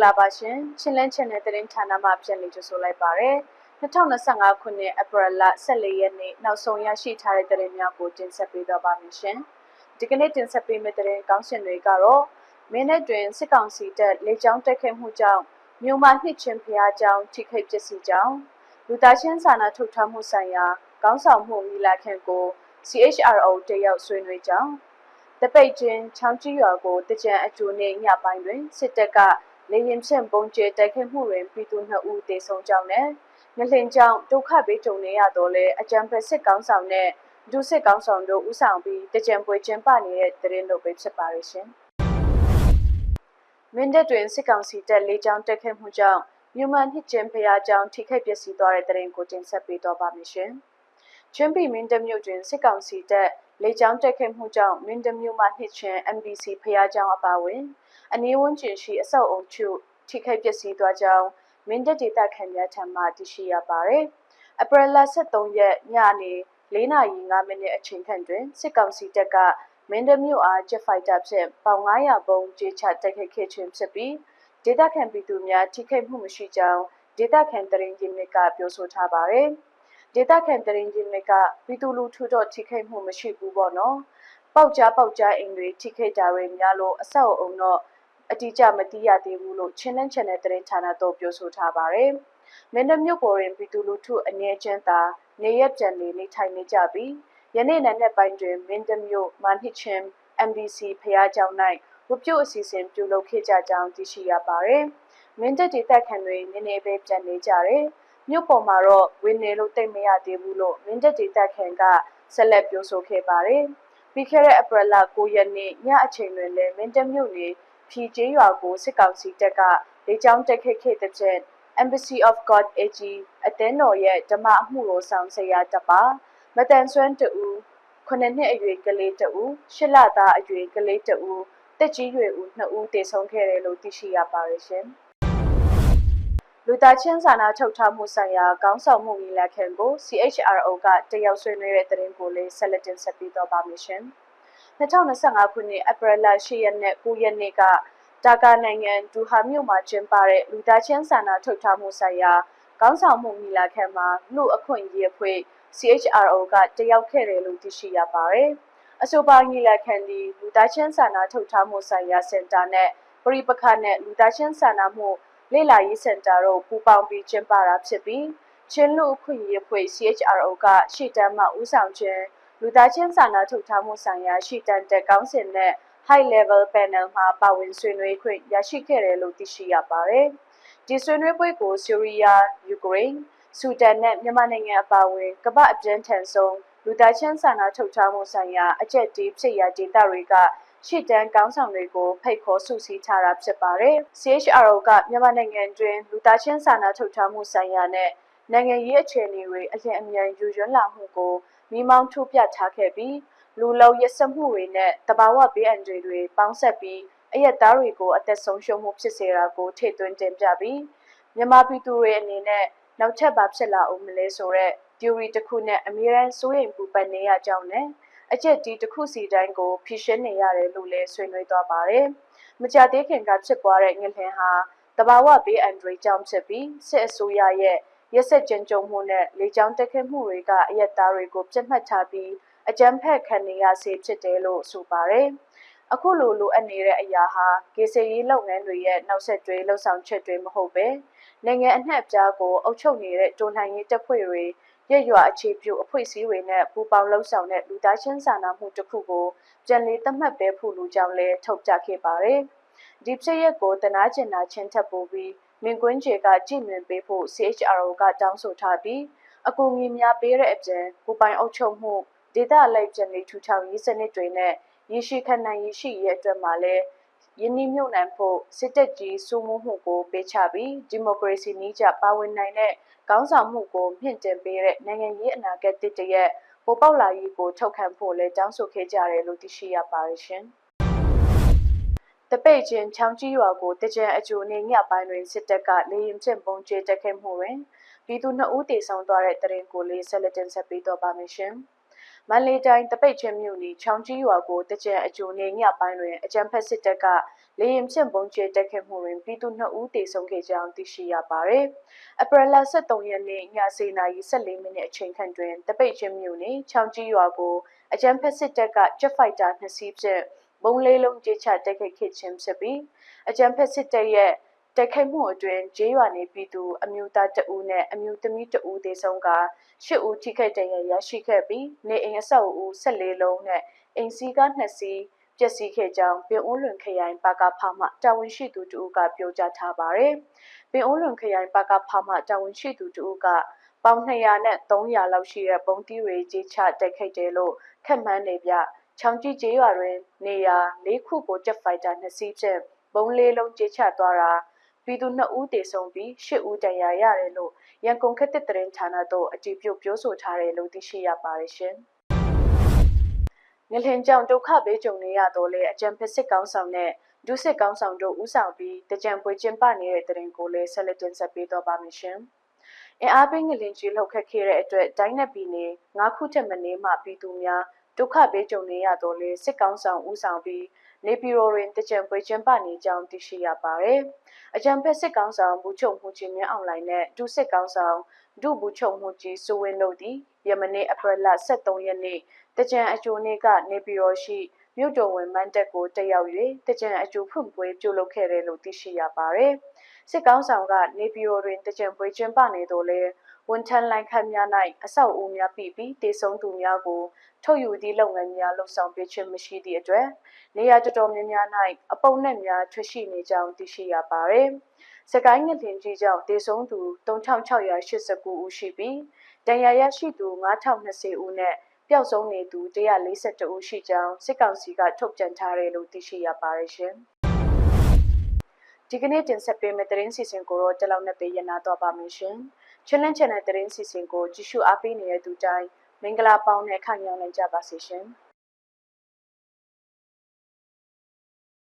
္ဂလာပါရှင်ချင်းလန်း channel သတင်းဌာနမှပြန်လည်ကြိုဆိုလိုက်ပါရစေ2025ခုနှစ်ဧပြီလ14ရက်နေ့နောက်ဆုံးရရှိထားတဲ့သတင်းများကိုတင်ဆက်ပေးတော့ပါမယ်ရှင်ဒီကနေ့တင်ဆက်ပေးမယ့်သတင်းကောင်းရှင်တွေကတော့မင်းနဲ့တွင်စစ်ကောင်စီတပ်လေကြောင်းတိုက်ခိုက်မှုကြောင့်မြို့မှာနှစ်ချင်းဖျားကြောင်းထိခိုက်ပျက်စီးကြောင်းလူသားချင်းစာနာထုတ်ထားမှုဆိုင်ရာကောင်းဆောင်မှုမိလာခင်ကို CHRO တရောက်ဆွေးနွေးကြောင်းတပိတ်ချင်းချောင်းကြီးရွာကိုတကြံအကျိုးနဲ့ညပိုင်းတွင်စစ်တပ်က လေရင်ဖြင့်ပုံကျဲတိုက်ခိုက်မှုတွင်ပြည်သူ2ဦးသေဆုံးကြောင်းနဲ့ငလင်ကြောင့်ဒုက္ခပေးကြုံနေရတော့လဲအကြံဖက်စစ်ကောင်းဆောင်နဲ့ဒုစစ်ကောင်းဆောင်တို့ဦးဆောင်ပြီးတကြံပွဲကျင်းပနေတဲ့တရင်တို့ပဲဖြစ်ပါရဲ့ရှင်။မင်းတပ်တွင်စစ်ကောင်စီတပ်လေကြောင်းတိုက်ခိုက်မှုကြောင့်မြန်မာနှစ်ကျင်းဖျားကြောင်းထိခိုက်ပျက်စီးသွားတဲ့တရင်ကိုတင်ဆက်ပေးတော့ပါမယ်ရှင်။ချင်းပြည်မင်းတပ်မြို့တွင်စစ်ကောင်စီတပ်လေကြောင်းတိုက်ခိုက်မှုကြောင့်မင်းတပ်မြို့မှနှစ်ချင်း MBC ဖျားကြောင်းအပါအဝင် အနည်းဝန်းကျင်ရှိအဆောက်အုံချို့ထိခိုက်ပျက်စီးသွားကြောင်းမင်းတပ်ဒေသခံများထံမှသိရှိရပါတယ်။အပရလ23ရက်ညနေ4:05မိနစ်အချိန်ခန့်တွင်စစ်ကောင်စီတပ်ကမင်းတပ်မြို့အားဂျက်ဖိုက်တာဖြင့်ပေါင်900ပုံကြေချတိုက်ခိုက်ခဲ့ခြင်းဖြစ်ပြီးဒေသခံပြည်သူများထိခိုက်မှုမရှိကြောင်းဒေသခံတရင်ကြီးမြစ်ကပြောဆိုထားပါတယ်။ဒေသခံတရင်ကြီးမြစ်ကပြည်သူလူထုတော့ထိခိုက်မှုမရှိဘူးပေါ့နော်။ပေါက်ကြားပေါက်ကြားအိမ်တွေထိခိုက်တာတွေများလို့အဆောက်အုံတော့ အတိအကျမသိရသေးဘူးလို့ချင်းနှန်း channel သတင်းဌာနတို့ပြောဆိုထားပါတယ်။မင်းတို့မြို့ပေါ်တွင်ပြည်သူလူထုအနည်းကျဉ်းသာနေရက်ပြန်နေနေထိုင်နေကြပြီးယနေ့နံနက်ပိုင်းတွင်မင်းတို့မြို့မန်ဟစ်ချင်း MBC ဖျားကျောင်း၌ဝပြုတ်အစီအစဉ်ပြုလုပ်ခဲ့ကြကြောင်းသိရှိရပါတယ်။မင်းတပ်ဒေသခံတွေနည်းနည်းပဲပြန်နေကြတယ်။မြို့ပေါ်မှာတော့ဝင်နေလို့တိတ်မရသေးဘူးလို့မင်းတပ်ဒေသခံကဆက်လက်ပြောဆိုခဲ့ပါတယ်။ပြီးခဲ့တဲ့အပရလ9ရက်နေ့ညအချိန်တွင်လည်းမင်းတပ်မြို့နေ ဖြီကျေးရွာကိုစစ်ကောင်စီတပ်ကလေကြောင်းတိုက်ခိုက်ခဲ့တဲ့ဖြင့် Embassy of God AG အသင်းတော်ရဲ့ဓမ္မအမှုကိုဆောင်ဆရာတပ်ပါမတန်ဆွမ်းတူခုနှစ်နှစ်အရွယ်ကလေးတူရှစ်လသားအရွယ်ကလေးတူတက်ကြီးရွယ်ဦးနှစ်ဦးတေဆုံးခဲ့တယ်လို့သိရှိရပါတယ်ရှင်လူသားချင်းစာနာထုတ်ထားမှုဆိုင်ရာကောင်းဆောင်မှုညီလာခံကို CHRO ကတယောက်ဆွေးနွေးတဲ့သတင်းကိုလေးဆက်လက်တင်ဆက်ပေးတော့ပါမယ်ရှင်။ 2025ခုနှစ်ဧပြီလ10ရက်နဲ့9ရက်နေ့ကဒါကာနိုင်ငံဒူဟာမြို့မှာကျင်းပတဲ့လူသားချင်းစာနာထုတ်ထားမှုဆိုင်ရာကောင်းဆောင်မှုညီလာခံမှာလူအခွင့်အရေးအဖွဲ့ CHRO ကတယောက်ခဲ့တယ်လို့သိရှိရပါတယ်။အဆိုပါညီလာခံဒီလူသားချင်းစာနာထုတ်ထားမှုဆိုင်ရာစင်တာနဲ့ပရိပခနဲ့လူသားချင်းစာနာမှုလေ့လာရေးစင်တာတို့ပူးပေါင်းပြီးကျင်းပတာဖြစ်ပြီးချင်းလူအခွင့်အရေးအဖွဲ့ CHRO ကရှေ့တန်းမှဦးဆောင်ခြင်း လူသားချင်းစာနာထုတ်ထားမှုဆိုင်ရာရှိတန်တက်ကောင်းစဉ်နဲ့ High Level Panel မှာပါဝင်ဆွေးနွေးခွင့်ရရှိခဲ့တယ်လို့သိရှိရပါတယ်။ဒီဆွေးနွေးပွဲကိုဆီးရီးယား၊ယူကရိန်း၊ဆူဒန်နဲ့မြန်မာနိုင်ငံအပါအဝင်ကမ္ဘာအပြင်းထန်ဆုံးလူသားချင်းစာနာထုတ်ထားမှုဆိုင်ရာအကြက်တီးဖြစ်ရာဒေသတွေကရှစ်တန်းကောင်းဆောင်တွေကိုဖိတ်ခေါ်စုစည်းထားတာဖြစ်ပါတယ်။ CHRO ကမြန်မာနိုင်ငံတွင်လူသားချင်းစာနာထုတ်ထားမှုဆိုင်ရာနဲ့နိုင်ငံရေးအခြေအနေတွေအရင်အမြန်ယူရွန်းလာမှုကို မိမောင်းထုတ်ပြထားခဲ့ပြီးလူလုံရစမှုတွေနဲ့တဘာဝဘေးအန္တရာယ်တွေပေါင်းဆက်ပြီးအရက်သားတွေကိုအသက်ဆုံးရှုံးမှုဖြစ်စေတာကိုထိသွင်းတင်ပြပြီးမြန်မာပြည်သူတွေအနေနဲ့နောက်ထပ်ဘာဖြစ်လာအောင်မလဲဆိုတော့ theory တစ်ခုနဲ့အမြဲတမ်းစိုးရိမ်ပူပန်နေရကြောင်းနဲ့အကျက်ဒီတစ်ခုစီတိုင်းကိုဖြည့်ရှင်းနေရတယ်လို့လည်းဆွေးနွေးသွားပါတယ်။မကြသေးခင်ကဖြစ်ပွားတဲ့ငလင်ဟာတဘာဝဘေးအန္တရာယ်ကြောင့်ဖြစ်ပြီးစစ်အစိုးရရဲ့ ရက်စက်ကြမ်းကြုတ်မှုနဲ့လေကြောင်းတက်ခတ်မှုတွေကအယက်သားတွေကိုပြတ်မှတ်ထားပြီးအကြမ်းဖက်ခံနေရစေဖြစ်တယ်လို့ဆိုပါတယ်။အခုလိုလိုအပ်နေတဲ့အရာဟာကေစီရေးလုပ်ငန်းတွေရဲ့နောက်ဆက်တွဲလှုပ်ဆောင်ချက်တွေမဟုတ်ပဲနိုင်ငံအနှံ့အပြားကိုအုပ်ချုပ်နေတဲ့တိုလှန်ရေးတပ်ဖွဲ့တွေရရွာအခြေပြုအဖွဲ့အစည်းတွေနဲ့ပူးပေါင်းလှုပ်ဆောင်တဲ့လူသားချင်းစာနာမှုတစ်ခုကိုပြန်လည်သတ်မှတ်ပေးဖို့လူကြောင့်လည်းထုတ်ပြခဲ့ပါတယ်။ဒီဖြစ်ရပ်ကိုတနာကျင်နာချင်းထပ်ပို့ပြီး မင်ကွင်းကျေကကြည်မြင်ပေးဖို့ CHRO ကတောင်းဆိုထားပြီးအကူအညီများပေးတဲ့အပြင်ကိုပိုင်အုပ်ချုပ်မှုဒေသအလိုက်ပြန်လည်ထူထောင်ရေးစနစ်တွေနဲ့ရရှိခန့်နိုင်ရရှိရဲ့အတွက်မှာလည်းယင်းနှမြုပ်နှံဖို့စစ်တပ်ကြီးစိုးမိုးမှုကိုပေးချပြီးဒီမိုကရေစီနည်းကျပါဝင်နိုင်တဲ့ကောင်းဆောင်မှုကိုမြင့်တင်ပေးတဲ့နိုင်ငံရေးအနာဂတ်တစ်တရက်ပေါ်ပေါက်လာရေးကိုထောက်ခံဖို့လည်းတောင်းဆိုခဲ့ကြတယ်လို့သိရှိရပါတယ်ရှင်။ တပိတ်ချင်းချောင်းကြီးရွာကိုတကြံအကျိုးနဲ့ညပိုင်းတွင်စစ်တပ်ကလေရင်ဖြင့်ပုံကျဲတက်ခဲ့မှုတွင်ပြည်သူနှစ်ဦးတေဆုံးသွားတဲ့တရင်ကိုလေးဆက်လက်တင်ဆက်ပေးတော့ပါမယ်ရှင်။မန္တလေးတိုင်းတပိတ်ချင်းမြို့နယ်ချောင်းကြီးရွာကိုတကြံအကျိုးနေညပိုင်းတွင်အကြံဖက်စစ်တပ်ကလေရင်ဖြင့်ပုံကျဲတက်ခဲ့မှုတွင်ပြည်သူ2ဦးတေဆုံးခဲ့ကြောင်းသိရှိရပါသည်။အပရလ23ရက်နေ့ည7:14မိနစ်အချိန်ခန့်တွင်တပိတ်ချင်းမြို့နယ်ချောင်းကြီးရွာကိုအကြံဖက်စစ်တပ်ကဂျက်ဖိုက်တာ2စီးဖြင့် ဘုံလေးလုံးကြေချတက်ခဲ့ခဲ့ခြင်းဖြစ်ပြီးအကြံဖက်စစ်တပ်ရဲ့တိုက်ခိုက်မှုအတွင်းဂျေးရွာနေပြည်သူအမျိုးသားတဦးနဲ့အမျိုးသမီးတဦးသေဆုံးကရှစ်ဦးထိခိုက်ဒဏ်ရာရရှိခဲ့ပြီးနေအိမ်အဆောက်အဦ14လုံးနဲ့အိမ်စီးကား2စီးပျက်စီးခဲ့ကြောင်းပင်အိုးလွန်ခရိုင်ပါကဖမှတာဝန်ရှိသူတဦးကပြောကြားထားပါတယ်။ပင်အိုးလွန်ခရိုင်ပါကဖမှတာဝန်ရှိသူတဦးကပေါင်200နဲ့300လောက်ရှိတဲ့ပုံတီးတွေကြီးချတိုက်ခိုက်တယ်လို့ခန့်မှန်းနေပြ ချောင်းကြီးကျေးရွာတွင် နေရာ၄ခုကိုဂျက်ဖိုက်တာ2စီးဖြင့်ဘုံလေးလုံးကြေချသွားတာပြည်သူ2ဦးတေဆုံးပြီး10ဦးဒဏ်ရာရတယ်လို့ရန်ကုန်ခက်တဲ့တရင်ဌာနတို့အကြည့်ပြုပြောဆိုထားတယ်လို့သိရှိရပါတယ်ရှင်။ငလင်ကြောင့်ဒုက္ခပေးကြုံနေရတော့လေအကြံဖက်စစ်ကောင်းဆောင်နဲ့ဒုစစ်ကောင်းဆောင်တို့ဦးဆောင်ပြီးတကြံပွဲကျင်းပနေတဲ့တရင်ကိုလည်းဆက်လက်တင်ဆက်ပေးတော့ပါမယ်ရှင်။အင်အားပေးငလင်ကြီးလှုပ်ခတ်ခဲ့တဲ့အတွက်ဒိုင်းနက်ပြည်နယ်၅ခုထက်မနည်းမှပြည်သူများ ဒုက္ခပေးကြုံနေရတော့လေစစ်ကောင်းဆောင်ဦးဆောင်ပြီးနေပြည်တော်တွင်တကြံပွဲကျင်းပနေကြောင်းသိရှိရပါတယ်။အကြံဖက်စစ်ကောင်ဆောင်ဘူးချုပ်မှုချင်းမြအွန်လိုင်းနဲ့ဒုစစ်ကောင်ဆောင်ဒုဘူးချုပ်မှုကြီးစူဝင်းတို့သည်ယမနေ့အပရလ23ရက်နေ့တကြံအကျိုးနေ့ကနေပြည်တော်ရှိမြို့တော်ဝင်မန်းတက်ကိုတက်ရောက်၍တကြံအကျိုးဖွင့်ပွဲပြုလုပ်ခဲ့တယ်လို့သိရှိရပါတယ်။စစ်ကောင်ဆောင်ကနေပြည်တော်တွင်တကြံပွဲကျင်းပနေတော့လဲ ဝန်ထမ်းလိုင်းခတ်များ၌အဆောက်အဦများပြီးပြီးတေဆုံးသူများကိုထုတ်ယူသည့်လုပ်ငန်းများလှုပ်ဆောင်ပေးခြင်းမရှိသည့်အတွက်နေရာတော်တော်များများ၌အပုံနဲ့များထွက်ရှိနေကြောင်းသိရှိရပါသည်။စကိုင်းငလင်ကြီးကြောင့်တေဆုံးသူ3689ဦးရှိပြီးတန်ရာရရှိသူ9020ဦးနဲ့ပျောက်ဆုံးနေသူ142ဦးရှိကြောင်းစစ်ကောင်စီကထုတ်ပြန်ထားတယ်လို့သိရှိရပါတယ်ရှင်။ဒီကနေ့တင်ဆက်ပေးမယ့်သတင်းစီစဉ်ကိုတော့တလောက်နဲ့ပေးရနာတော့ပါမယ်ရှင်။ Challenge Channel သတင်းစီစဉ်ကိုကြည့်ရှုအားပေးနေတဲ့သူတိုင်းမင်္ဂလာပေါင်းနဲ့ခံရနိုင်ကြပါစေရှင်။